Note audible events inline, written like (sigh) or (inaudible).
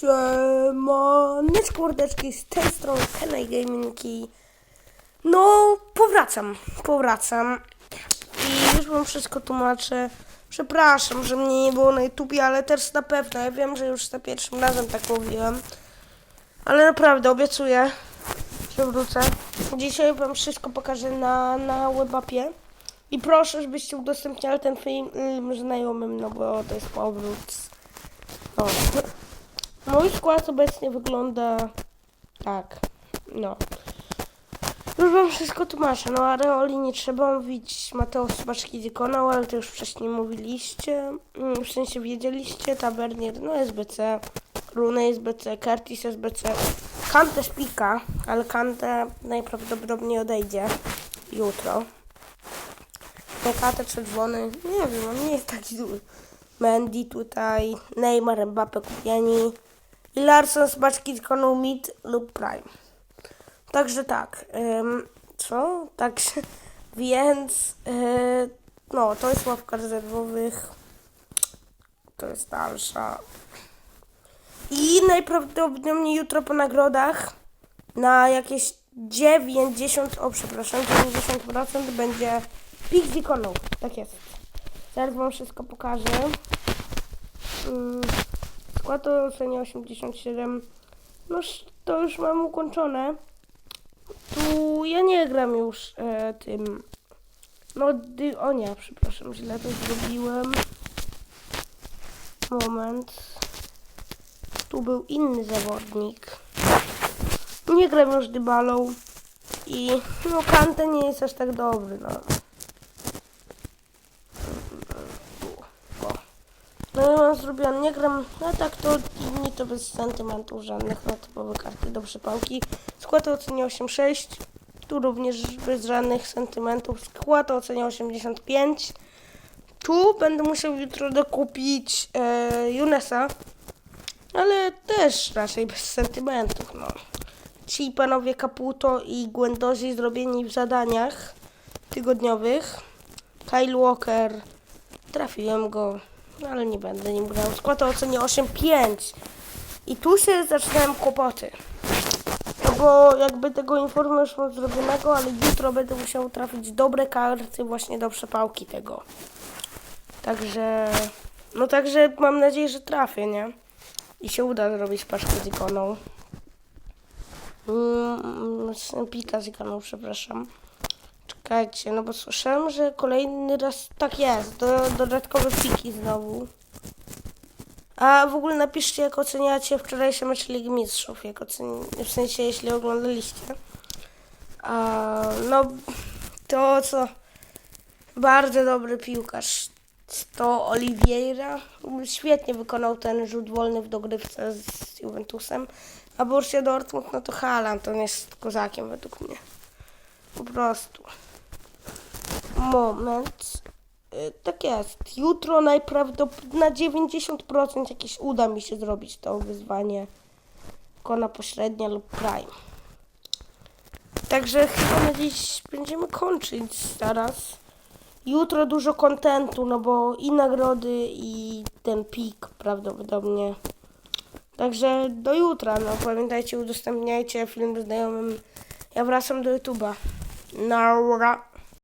Siemaneczko mordeczki, z tej strony Kenai Gaming no powracam, powracam i już wam wszystko tłumaczę. Przepraszam, że mnie nie było na YouTubie, ale też na pewno, ja wiem, że już za pierwszym razem tak mówiłem, ale naprawdę obiecuję, że wrócę. Dzisiaj wam wszystko pokażę na, na webapie i proszę, żebyście udostępniali ten film mm, znajomym, no bo to jest powrót. O. Mój skład obecnie wygląda tak. No. Już wam wszystko tłumaczę. No Areoli nie trzeba mówić. Mateusz Baczki wykonał, ale to już wcześniej mówiliście. Mm, W sensie wiedzieliście. Tabernier, no SBC. Rune SBC, Curtis SBC. Kante szpika, ale Kante najprawdopodobniej odejdzie jutro. Kate czerwony, nie wiem, on nie jest taki zły. Mendy tutaj, Neymar, Mbappe kupieni i Larson z baczki wykonał mid lub prime. Także tak, ym, co? Także, (laughs) więc, yy, no, to jest ławka rezerwowych, to jest dalsza. I najprawdopodobniej jutro po nagrodach na jakieś 90, o przepraszam, 90% będzie pik z. Tak jest. Zaraz wam wszystko pokażę. Mm, Skład to ocenia 87. No to już mam ukończone. Tu ja nie gram już e, tym. No dy, o nie, przepraszam, źle to zrobiłem. Moment. Tu był inny zawodnik. Nie gram już dybalą. I no Kante nie jest aż tak dobry, no. No ja mam zrobione, nie gram, no tak to inni to bez sentymentów żadnych, no typowe karty do przepałki. Skład ocenia 8,6, tu również bez żadnych sentymentów, skład ocenia 85. Tu będę musiał jutro dokupić e, Junesa, ale też raczej bez sentymentów, no. Ci panowie Caputo i Gwendozi zrobieni w zadaniach tygodniowych. Kyle Walker, trafiłem go, no ale nie będę nim grał. Skład o ocenie 8,5. I tu się zaczynają kłopoty. No bo jakby tego informu już mam zrobionego, ale jutro będę musiał trafić dobre karty właśnie do przepałki tego. Także, no także mam nadzieję, że trafię, nie? I się uda zrobić paczkę z ikoną. Mm, z Pika z ikoną, przepraszam. Czekajcie, no bo słyszałem, że kolejny raz... Tak jest, do, dodatkowe piki znowu. A w ogóle napiszcie, jak oceniacie wczorajsze mecze Ligi Mistrzów, jak oceni... w sensie, jeśli oglądaliście. A, no, to co... Bardzo dobry piłkarz. To Oliveira. Świetnie wykonał ten rzut wolny w dogrywce z Juventusem. A Borussia Dortmund, no to Haaland, on jest kozakiem według mnie. Po prostu. Moment. Y, Tak jest. Jutro najprawdopodobniej na 90% jakieś uda mi się zrobić to wyzwanie. Kona pośrednia lub prime. Także chyba na dziś będziemy kończyć zaraz. Jutro dużo kontentu, no bo i nagrody, i ten pik prawdopodobnie. Także do jutra, no pamiętajcie, udostępniajcie film znajomym. Ja wracam do YouTube'a. Naura.